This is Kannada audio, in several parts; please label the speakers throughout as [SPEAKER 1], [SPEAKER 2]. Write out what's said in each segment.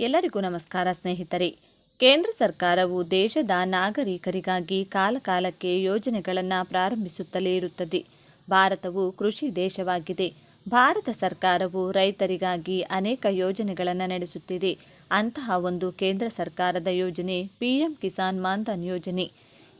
[SPEAKER 1] ಎಲ್ಲರಿಗೂ ನಮಸ್ಕಾರ ಸ್ನೇಹಿತರೆ. ಕೇಂದ್ರ ಸರ್ಕಾರವು ದೇಶದ ನಾಗರಿಕರಿಗಾಗಿ ಕಾಲಕಾಲಕ್ಕೆ ಯೋಜನೆಗಳನ್ನು ಪ್ರಾರಂಭಿಸುತ್ತಲೇ ಇರುತ್ತದೆ. ಭಾರತವು ಕೃಷಿ ದೇಶವಾಗಿದೆ. ಭಾರತ ಸರ್ಕಾರವು ರೈತರಿಗಾಗಿ ಅನೇಕ ಯೋಜನೆಗಳನ್ನು ನಡೆಸುತ್ತಿದೆ. ಅಂತಹ ಒಂದು ಕೇಂದ್ರ ಸರ್ಕಾರದ ಯೋಜನೆ ಪಿಎಂ ಕಿಸಾನ್ ಮಾನ್ಧನ್ ಯೋಜನೆ.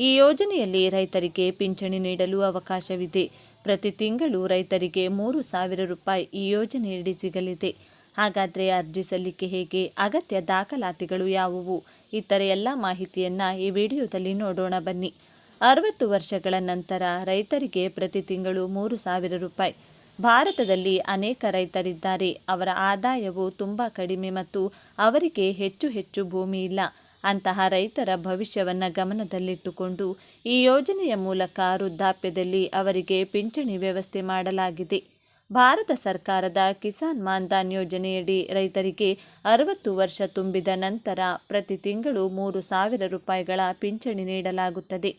[SPEAKER 1] ಈ ಯೋಜನೆಯಲ್ಲಿ ರೈತರಿಗೆ ಪಿಂಚಣಿ ನೀಡಲು ಅವಕಾಶವಿದೆ. ಪ್ರತಿ ತಿಂಗಳು ರೈತರಿಗೆ ಮೂರು ಸಾವಿರ ರೂಪಾಯಿ ಈ ಯೋಜನೆಯಡಿ ಸಿಗಲಿದೆ. ಹಾಗಾದರೆ ಅರ್ಜಿ ಸಲ್ಲಿಕೆ ಹೇಗೆ? ಅಗತ್ಯ ದಾಖಲಾತಿಗಳು ಯಾವುವು? ಇತರ ಎಲ್ಲ ಮಾಹಿತಿಯನ್ನು ಈ ವಿಡಿಯೋದಲ್ಲಿ ನೋಡೋಣ ಬನ್ನಿ. ಅರವತ್ತು ವರ್ಷಗಳ ನಂತರ ರೈತರಿಗೆ ಪ್ರತಿ ತಿಂಗಳು ಮೂರು ಸಾವಿರ ರೂಪಾಯಿ. ಭಾರತದಲ್ಲಿ ಅನೇಕ ರೈತರಿದ್ದಾರೆ. ಅವರ ಆದಾಯವು ತುಂಬ ಕಡಿಮೆ ಮತ್ತು ಅವರಿಗೆ ಹೆಚ್ಚು ಹೆಚ್ಚು ಭೂಮಿ ಇಲ್ಲ. ಅಂತಹ ರೈತರ ಭವಿಷ್ಯವನ್ನು ಗಮನದಲ್ಲಿಟ್ಟುಕೊಂಡು ಈ ಯೋಜನೆಯ ಮೂಲಕ ವೃದ್ಧಾಪ್ಯದಲ್ಲಿ ಅವರಿಗೆ ಪಿಂಚಣಿ ವ್ಯವಸ್ಥೆ ಮಾಡಲಾಗಿದೆ. ಭಾರತ ಸರ್ಕಾರದ ಕಿಸಾನ್ ಮಾನ್ಧನ್ ಯೋಜನೆಯಡಿ ರೈತರಿಗೆ ಅರವತ್ತು ವರ್ಷ ತುಂಬಿದ ನಂತರ ಪ್ರತಿ ತಿಂಗಳು ಮೂರು ಸಾವಿರ ರೂಪಾಯಿಗಳ ಪಿಂಚಣಿ ನೀಡಲಾಗುತ್ತದೆ.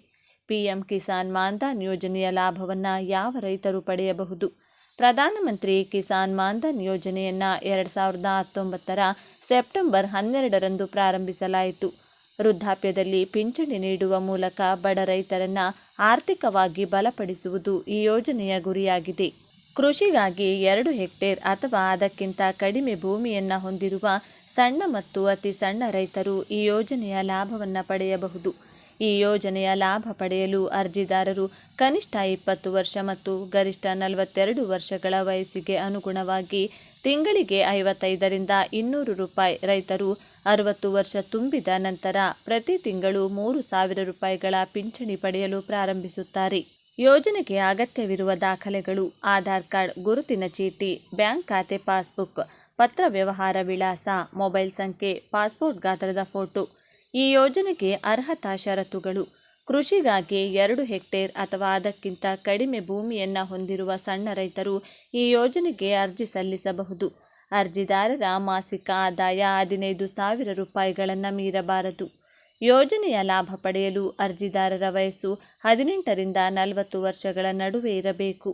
[SPEAKER 1] ಪಿಎಂ ಕಿಸಾನ್ ಮಾನ್ಧನ್ ಯೋಜನೆಯ ಲಾಭವನ್ನು ಯಾವ ರೈತರು ಪಡೆಯಬಹುದು? ಪ್ರಧಾನಮಂತ್ರಿ ಕಿಸಾನ್ ಮಾನ್ಧನ್ ಯೋಜನೆಯನ್ನು ಎರಡು ಸಾವಿರದ ಹತ್ತೊಂಬತ್ತರ ಸೆಪ್ಟೆಂಬರ್ ಹನ್ನೆರಡರಂದು ಪ್ರಾರಂಭಿಸಲಾಯಿತು. ವೃದ್ಧಾಪ್ಯದಲ್ಲಿ ಪಿಂಚಣಿ ನೀಡುವ ಮೂಲಕ ಬಡ ರೈತರನ್ನು ಆರ್ಥಿಕವಾಗಿ ಬಲಪಡಿಸುವುದು ಈ ಯೋಜನೆಯ ಗುರಿಯಾಗಿದೆ. ಕೃಷಿಗಾಗಿ ಎರಡು ಹೆಕ್ಟೇರ್ ಅಥವಾ ಅದಕ್ಕಿಂತ ಕಡಿಮೆ ಭೂಮಿಯನ್ನು ಹೊಂದಿರುವ ಸಣ್ಣ ಮತ್ತು ಅತಿ ಸಣ್ಣ ರೈತರು ಈ ಯೋಜನೆಯ ಲಾಭವನ್ನು ಪಡೆಯಬಹುದು. ಈ ಯೋಜನೆಯ ಲಾಭ ಪಡೆಯಲು ಅರ್ಜಿದಾರರು ಕನಿಷ್ಠ ಇಪ್ಪತ್ತು ವರ್ಷ ಮತ್ತು ಗರಿಷ್ಠ ನಲವತ್ತೆರಡು ವರ್ಷಗಳ ವಯಸ್ಸಿಗೆ ಅನುಗುಣವಾಗಿ ತಿಂಗಳಿಗೆ ಐವತ್ತೈದರಿಂದ ಇನ್ನೂರು ರೂಪಾಯಿ ರೈತರು ಅರವತ್ತು ವರ್ಷ ತುಂಬಿದ ನಂತರ ಪ್ರತಿ ತಿಂಗಳು ಮೂರು ಸಾವಿರ ರೂಪಾಯಿಗಳ ಪಿಂಚಣಿ ಪಡೆಯಲು ಪ್ರಾರಂಭಿಸುತ್ತಾರೆ. ಯೋಜನೆಗೆ ಅಗತ್ಯವಿರುವ ದಾಖಲೆಗಳು, ಆಧಾರ್ ಕಾರ್ಡ್, ಗುರುತಿನ ಚೀಟಿ, ಬ್ಯಾಂಕ್ ಖಾತೆ, ಪಾಸ್ಬುಕ್, ಪತ್ರ ವ್ಯವಹಾರ ವಿಳಾಸ, ಮೊಬೈಲ್ ಸಂಖ್ಯೆ, ಪಾಸ್ಪೋರ್ಟ್ ಗಾತ್ರದ ಫೋಟೋ. ಈ ಯೋಜನೆಗೆ ಅರ್ಹತಾ ಷರತ್ತುಗಳು. ಕೃಷಿಗಾಗಿ ಎರಡು ಹೆಕ್ಟೇರ್ ಅಥವಾ ಅದಕ್ಕಿಂತ ಕಡಿಮೆ ಭೂಮಿಯನ್ನು ಹೊಂದಿರುವ ಸಣ್ಣ ರೈತರು ಈ ಯೋಜನೆಗೆ ಅರ್ಜಿ ಸಲ್ಲಿಸಬಹುದು. ಅರ್ಜಿದಾರರ ಮಾಸಿಕ ಆದಾಯ ಹದಿನೈದು ಸಾವಿರ ರೂಪಾಯಿಗಳನ್ನು ಮೀರಬಾರದು. ಯೋಜನೆಯ ಲಾಭ ಪಡೆಯಲು ಅರ್ಜಿದಾರರ ವಯಸ್ಸು ಹದಿನೆಂಟರಿಂದ ನಲವತ್ತು ವರ್ಷಗಳ ನಡುವೆ ಇರಬೇಕು.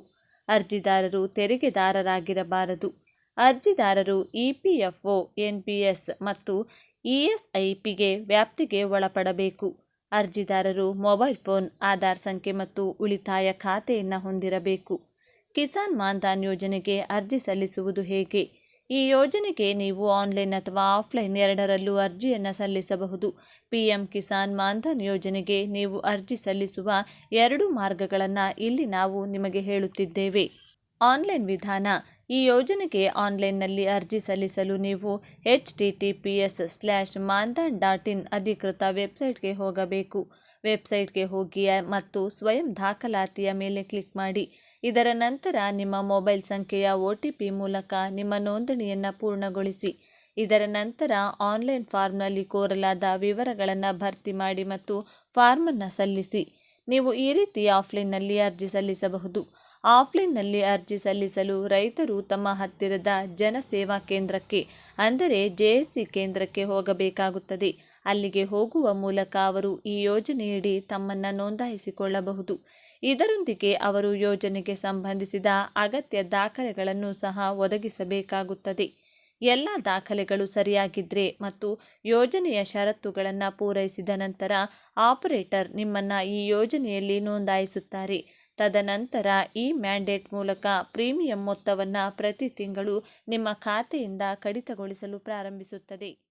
[SPEAKER 1] ಅರ್ಜಿದಾರರು ತೆರಿಗೆದಾರರಾಗಿರಬಾರದು. ಅರ್ಜಿದಾರರು E P F O, N P S ಮತ್ತು ಇ ಎಸ್ ಐ ಪಿಗೆ ವ್ಯಾಪ್ತಿಗೆ ಒಳಪಡಬೇಕು. ಅರ್ಜಿದಾರರು ಮೊಬೈಲ್ ಫೋನ್, ಆಧಾರ್ ಸಂಖ್ಯೆ ಮತ್ತು ಉಳಿತಾಯ ಖಾತೆಯನ್ನು ಹೊಂದಿರಬೇಕು. ಕಿಸಾನ್ ಮಾನ್ಧನ್ ಯೋಜನೆಗೆ ಅರ್ಜಿ ಸಲ್ಲಿಸುವುದು ಹೇಗೆ? ಈ ಯೋಜನೆಗೆ ನೀವು ಆನ್ಲೈನ್ ಅಥವಾ ಆಫ್ಲೈನ್ ಎರಡರಲ್ಲೂ ಅರ್ಜಿಯನ್ನು ಸಲ್ಲಿಸಬಹುದು. ಪಿಎಂ ಕಿಸಾನ್ ಮಾನ್ಧನ್ ಯೋಜನೆಗೆ ನೀವು ಅರ್ಜಿ ಸಲ್ಲಿಸುವ ಎರಡು ಮಾರ್ಗಗಳನ್ನು ಇಲ್ಲಿ ನಾವು ನಿಮಗೆ ಹೇಳುತ್ತಿದ್ದೇವೆ. ಆನ್ಲೈನ್ ವಿಧಾನ, ಈ ಯೋಜನೆಗೆ ಆನ್ಲೈನ್ನಲ್ಲಿ ಅರ್ಜಿ ಸಲ್ಲಿಸಲು ನೀವು H T T P S slash Maandhan dot in ಅಧಿಕೃತ ವೆಬ್ಸೈಟ್ಗೆ ಹೋಗಬೇಕು. ವೆಬ್ಸೈಟ್ಗೆ ಹೋಗಿ ಮತ್ತು ಸ್ವಯಂ ದಾಖಲಾತಿಯ ಮೇಲೆ ಕ್ಲಿಕ್ ಮಾಡಿ. ಇದರ ನಂತರ ನಿಮ್ಮ ಮೊಬೈಲ್ ಸಂಖ್ಯೆಯ ಒ ಮೂಲಕ ನಿಮ್ಮ ನೋಂದಣಿಯನ್ನು ಪೂರ್ಣಗೊಳಿಸಿ. ಇದರ ನಂತರ ಆನ್ಲೈನ್ ಫಾರ್ಮ್ನಲ್ಲಿ ಕೋರಲಾದ ವಿವರಗಳನ್ನು ಭರ್ತಿ ಮಾಡಿ ಮತ್ತು ಫಾರ್ಮನ್ನು ಸಲ್ಲಿಸಿ. ನೀವು ಈ ರೀತಿ ಆಫ್ಲೈನ್ನಲ್ಲಿ ಅರ್ಜಿ ಸಲ್ಲಿಸಬಹುದು. ಆಫ್ಲೈನ್ನಲ್ಲಿ ಅರ್ಜಿ ಸಲ್ಲಿಸಲು ರೈತರು ತಮ್ಮ ಹತ್ತಿರದ ಜನಸೇವಾ ಕೇಂದ್ರಕ್ಕೆ, ಅಂದರೆ ಜೆ ಕೇಂದ್ರಕ್ಕೆ ಹೋಗಬೇಕಾಗುತ್ತದೆ. ಅಲ್ಲಿಗೆ ಹೋಗುವ ಮೂಲಕ ಅವರು ಈ ಯೋಜನೆಯಡಿ ತಮ್ಮನ್ನು ನೋಂದಾಯಿಸಿಕೊಳ್ಳಬಹುದು. ಇದರೊಂದಿಗೆ ಅವರು ಯೋಜನೆಗೆ ಸಂಬಂಧಿಸಿದ ಅಗತ್ಯ ದಾಖಲೆಗಳನ್ನು ಸಹ ಒದಗಿಸಬೇಕಾಗುತ್ತದೆ. ಎಲ್ಲ ದಾಖಲೆಗಳು ಸರಿಯಾಗಿದ್ದರೆ ಮತ್ತು ಯೋಜನೆಯ ಷರತ್ತುಗಳನ್ನು ಪೂರೈಸಿದ ನಂತರ ಆಪರೇಟರ್ ನಿಮ್ಮನ್ನು ಈ ಯೋಜನೆಯಲ್ಲಿ ನೋಂದಾಯಿಸುತ್ತಾರೆ. ತದನಂತರ ಈ ಮ್ಯಾಂಡೇಟ್ ಮೂಲಕ ಪ್ರೀಮಿಯಂ ಮೊತ್ತವನ್ನು ಪ್ರತಿ ತಿಂಗಳು ನಿಮ್ಮ ಖಾತೆಯಿಂದ ಕಡಿತಗೊಳಿಸಲು ಪ್ರಾರಂಭಿಸುತ್ತದೆ.